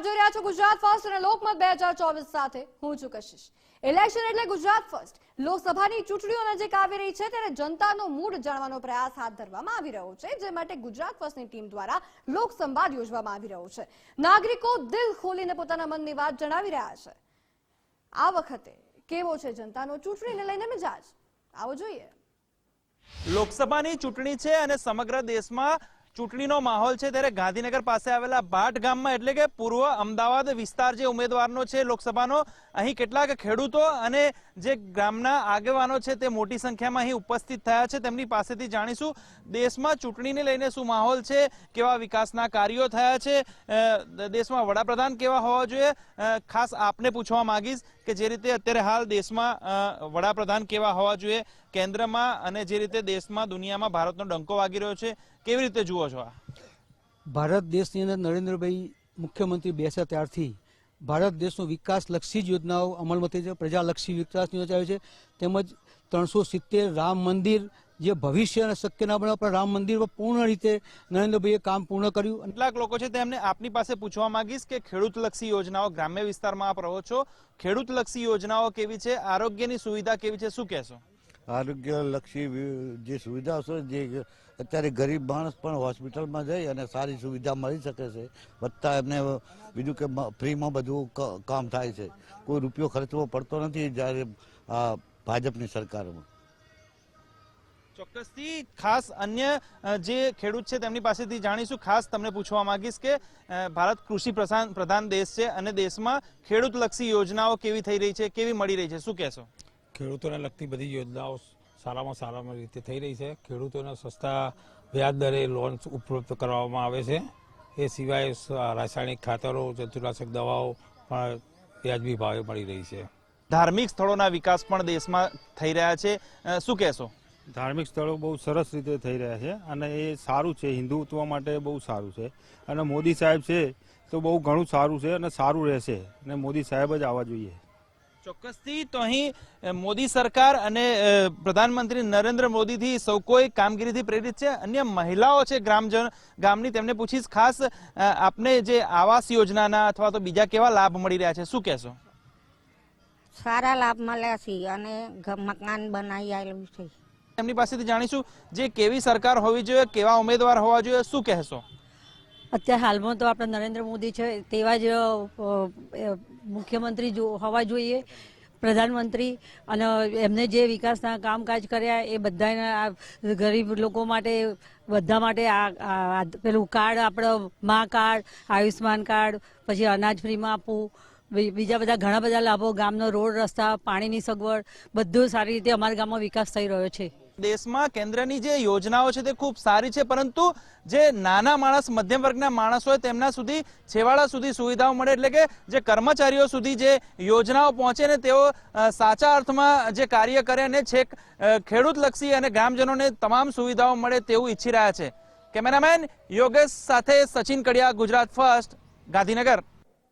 આપ રહ્યા છો ગુજરાત ફર્સ્ટ અને લોકમત બે હજાર ચોવીસ સાથે. હું છું કશિશ. ઇલેક્શન એટલે ગુજરાત ફર્સ્ટ. લોકસભાની ચૂંટણીઓ નજીક આવી રહી છે ત્યારે જનતાનો મૂડ જાણવાનો પ્રયાસ હાથ ધરવામાં આવી રહ્યો છે, જે માટે ગુજરાત ફર્સ્ટની ટીમ દ્વારા લોકસંવાદ યોજવામાં આવી રહ્યો છે. નાગરિકો દિલ ખોલીને પોતાના મનની વાત જણાવી રહ્યા છે. આ વખતે કેવો છે જનતાનો ચૂંટણીને લઈને મિજાજ? આવો જોઈએ. લોકસભાની ચૂંટણી છે અને સમગ્ર દેશમાં ચૂંટણીનો માહોલ છે ત્યારે ગાંધીનગર પાસે આવેલા ભાટ ગામમાં એટલે કે પૂર્વ અમદાવાદ વિસ્તાર જે ઉમેદવારનો છે લોકસભાનો, અહીં કેટલાક ખેડૂતો અને જે ગામના આગેવાનો છે તે મોટી સંખ્યામાં અહીં ઉપસ્થિત થયા છે. તેમની પાસેથી જાણીશું દેશમાં ચૂંટણીને લઈને શું માહોલ છે, કેવા વિકાસના કાર્યો થયા છે. દેશમાં વડાપ્રધાન કેવા હોવા જોઈએ? ખાસ આપને પૂછવા માંગીશ. કે જે રીતે અત્યારે હાલ દેશમાં વડાપ્રધાન કેવા હોવા જોઈએ, કેન્દ્રમાં અને જે રીતે દેશમાં, દુનિયામાં ભારતનો ડંકો વાગી રહ્યો છે, કેવી રીતે જુઓ છો આ? ભારત દેશની અંદર નરેન્દ્રભાઈ મુખ્યમંત્રી બેસ્યા ત્યારથી ભારત દેશનો વિકાસલક્ષી જ યોજનાઓ અમલમાં થઈ છે, પ્રજાલક્ષી વિકાસની યોજાયો છે, તેમજ ત્રણસો સિત્તેર રામ મંદિર જે ભવિષ્ય અને શક્ય ના બનવા પણ રામ મંદિર પર પૂર્ણ રીતે નરેન્દ્રભાઈએ કામ પૂર્ણ કર્યું અને કેટલાક લોકો છે તેમને આપની પાસે પૂછવા માંગીશ કે ખેડૂતલક્ષી યોજનાઓ ગ્રામ્ય વિસ્તારમાં આપ રહો છો. ખેડૂતલક્ષી યોજનાઓ કેવી છે? આરોગ્યની સુવિધા કેવી છે? શું કહેશો? આરોગ્યલક્ષી જે સુવિધાઓ છે જે અત્યારે ગરીબ માણસ પણ હોસ્પિટલમાં જઈ અને સારી સુવિધા મળી શકે છે વધતા એમને બીજું કે ફ્રીમાં બધું ક- કામ થાય છે. કોઈ રૂપિયો ખર્ચવો પડતો નથી જ્યારે ભાજપની સરકારમાં. ચોક્કસથી ખાસ અન્ય જે ખેડૂત છે તેમની પાસેથી જાણીશું. ખાસ તમને પૂછવા માંગીશ કે ભારત કૃષિ પ્રધાન દેશ છે અને દેશમાં ખેડૂતલક્ષી યોજનાઓ કેવી થઈ રહી છે કેવી મળી રહી છે? શું કહેશો? ખેડૂતોને લગતી બધી યોજનાઓ સારામાં સારામાં રીતે થઈ રહી છે. ખેડૂતોને સસ્તા વ્યાજ દરે લોન ઉપલબ્ધ કરવામાં આવે છે. એ સિવાય રાસાયણિક ખાતરો જંતુનાશક દવાઓ પણ વ્યાજબી ભાવે મળી રહી છે. ધાર્મિક સ્થળોના વિકાસ પણ દેશમાં થઈ રહ્યા છે. શું કહેશો? ધાર્મિક સ્થળો બહુ સરસ રીતે થઈ રહ્યા છે અને એ સારું છે હિન્દુત્વ માટે બહુ સારું છે. અને મોદી સાહેબ છે તો બહુ ઘણું સારું છે અને સારું રહેશે અને મોદી સાહેબ જ આવવા જોઈએ. ચોક્કસથી તો અહીં મોદી સરકાર અને પ્રધાનમંત્રી નરેન્દ્ર મોદીથી સૌ કોઈ કામગીરીથી પ્રેરિત છે. અન્ય મહિલાઓ છે ગ્રામજન ગામની તેમને પૂછીશ ખાસ આપને જે આવાસ યોજનાના અથવા તો બીજા કેવા લાભ મળી રહ્યા છે શું કહેશો? સારા લાભ મળ્યા છે અને મકાન બનાવી આવેલું છે. એમની પાસેથી જાણીશું જે કેવી સરકાર હોવી જોઈએ, કેવા ઉમેદવાર હોવા જોઈએ, શું કહેશો? અત્યારે હાલમાં તો આપણા નરેન્દ્ર મોદી છે, તેવા જ મુખ્યમંત્રી જો, હોવા જોઈએ, પ્રધાનમંત્રી, અને એમને જે વિકાસના કામકાજ કર્યા, એ બધાના ગરીબ લોકો માટે, બધા માટે આ પેલું કાર્ડ, આપણો મા કાર્ડ આયુષ્માન કાર્ડ, પછી અનાજ ફ્રીમાં આપવું બીજા બધા ઘણા બધા લાભો, ગામનો રોડ રસ્તા, પાણીની સગવડ, બધું સારી રીતે અમારા ગામમાં વિકાસ થઈ રહ્યો છે. દેશમાં કેન્દ્રની જે યોજનાઓ છે તે ખૂબ સારી છે, પરંતુ જે નાના માણસ મધ્યમ વર્ગના માણસ હોય તેમના સુધી, છેવાડા સુધી સુવિધાઓ મળે એટલે કે જે કર્મચારીઓ સુધી જે યોજનાઓ પહોંચે ને તેઓ સાચા અર્થમાં જે કાર્ય કરે અને છેક ખેડૂતલક્ષી અને ગ્રામજનોને તમામ સુવિધાઓ મળે તેવું ઈચ્છી રહ્યા છે. કેમેરામેન યોગેશ સાથે સચિન કડિયા, ગુજરાત ફર્સ્ટ, ગાંધીનગર.